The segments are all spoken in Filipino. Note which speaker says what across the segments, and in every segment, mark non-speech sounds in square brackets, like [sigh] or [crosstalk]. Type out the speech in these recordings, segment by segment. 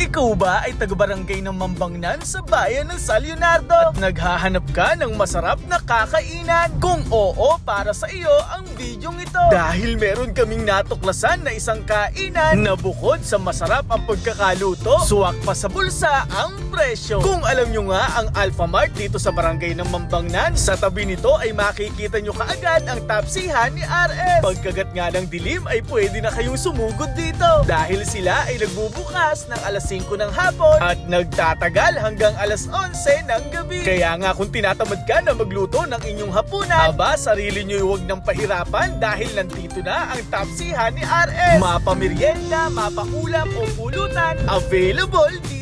Speaker 1: Ikaw ba ay taga-barangay ng Mambangnan sa bayan ng San Leonardo? At naghahanap ka ng masarap na kakainan? Kung oo, para sa iyo ang bidyong ito. Dahil meron kaming natuklasan na isang kainan na bukod sa masarap ang pagkakaluto, suwak pa sa bulsa ang presyo. Kung alam nyo nga ang Alpha Mart dito sa barangay ng Mambangnan, sa tabi nito ay makikita nyo kaagad ang tapsihan ni RS. Pagkagat nga ng dilim ay pwede na kayong sumugod dito. Dahil sila ay nagbubukas ng alas 5 ng hapon at nagtatagal hanggang alas 11 ng gabi. Kaya nga kung tinatamad ka na magluto ng inyong hapunan, aba sarili nyo huwag ng pahirapan dahil nandito na ang tapsihan ni RS. Mapamerienda, mapaulam o pulutan, available dito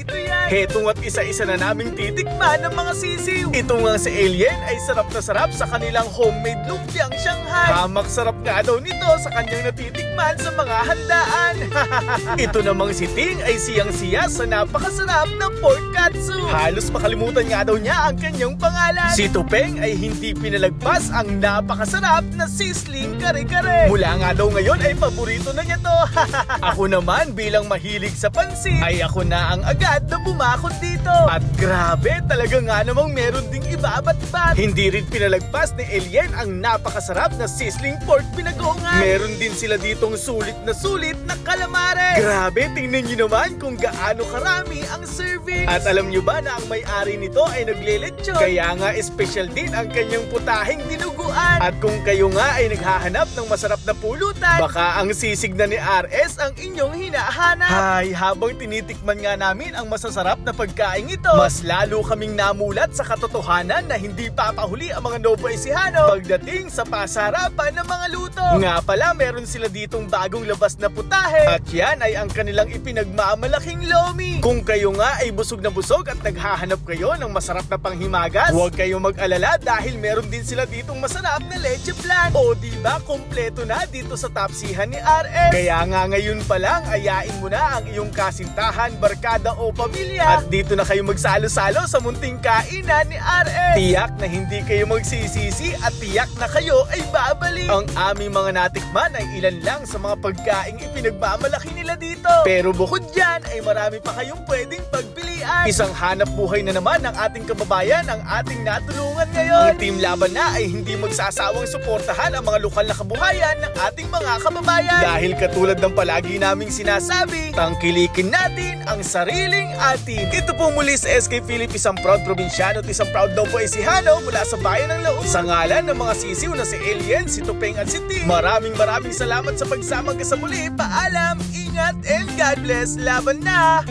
Speaker 1: yan. Heto nga't isa-isa na naming titikman ng mga sisiw. Ito nga si Alien ay sarap na sarap sa kanilang homemade lumpiang Shanghai. Hamak sarap nga daw nito sa kanyang natitikman sa mga handaan. [laughs] Ito namang si Ting ay siyang-siya sa napakasarap na pork katsu. Halos makalimutan nga daw niya ang kanyang pangalan. Si Tupeng ay hindi pinalagpas ang napakasarap na sizzling kare-kare. Mula nga daw ngayon ay paborito na niya to. [laughs] ako naman bilang mahilig sa pansit ay ako na ang agad na bumakot dito. At grabe talaga nga namang meron ding ibabat-bat. Hindi rin pinalagpas ni Alien ang napakasarap na sizzling pork pinagongan. Meron din sila ditong sulit na sulit na kalamares. Grabe, tingnan nyo naman kung gaano karami ang serving. At alam nyo ba na ang may-ari nito ay naglelechon? Kaya nga special din ang kanyang putahing dinuguan. At kung kayo nga ay naghahanap ng masarap na pulutan, baka ang sisig na ni RS ang inyong hinahanap. Hay, habang tinitikman nga namin ang masasarap na pagkain ito, mas lalo kaming namulat sa katotohanan na hindi papahuli ang mga Novo Ecijano pagdating sa pasarapan ng mga luto. Nga pala, meron sila ditong bagong labas na putahe at yan ay ang kanilang ipinagmamalaking lomi. Kung kayo nga ay busog na busog at naghahanap kayo ng masarap na panghimagas, huwag kayong mag-alala dahil meron din sila ditong masarap na leche flan. O di ba kompleto na dito sa tapsihan ni RS. Kaya nga ngayon pa lang, ayain mo na ang iyong kasintahan, barkada o pamilya. At dito na kayo magsalo-salo sa munting kainan ni RS. Tiyak na hindi kayo magsisisi at tiyak na kayo ay babalik. Ang aming mga natikman ay ilan lang sa mga pagkaing ipinagmamalaki nila dito. Pero bukod dyan ay marami pa kayong pwedeng pagpilian. Isang hanap buhay na naman ng ating kababayan ang ating natulungan ngayon. Ang Team Laban na ay hindi magsasawang suportahan ang mga lokal na kabuhayan ng ating mga kababayan. Dahil katulad ng palagi naming sinasabi, tangkilikin natin ang sariling atin. Ito po muli sa SK Philip, isang proud probinsyano at isang proud daw po Isihano mula sa bayan ng Laon. Sa ngalan ng mga sisiw na si Alien, si Tupeng at si Ting, maraming maraming salamat sa pagsama ka sa muli. Paalam, ingat, and God bless. Laban na!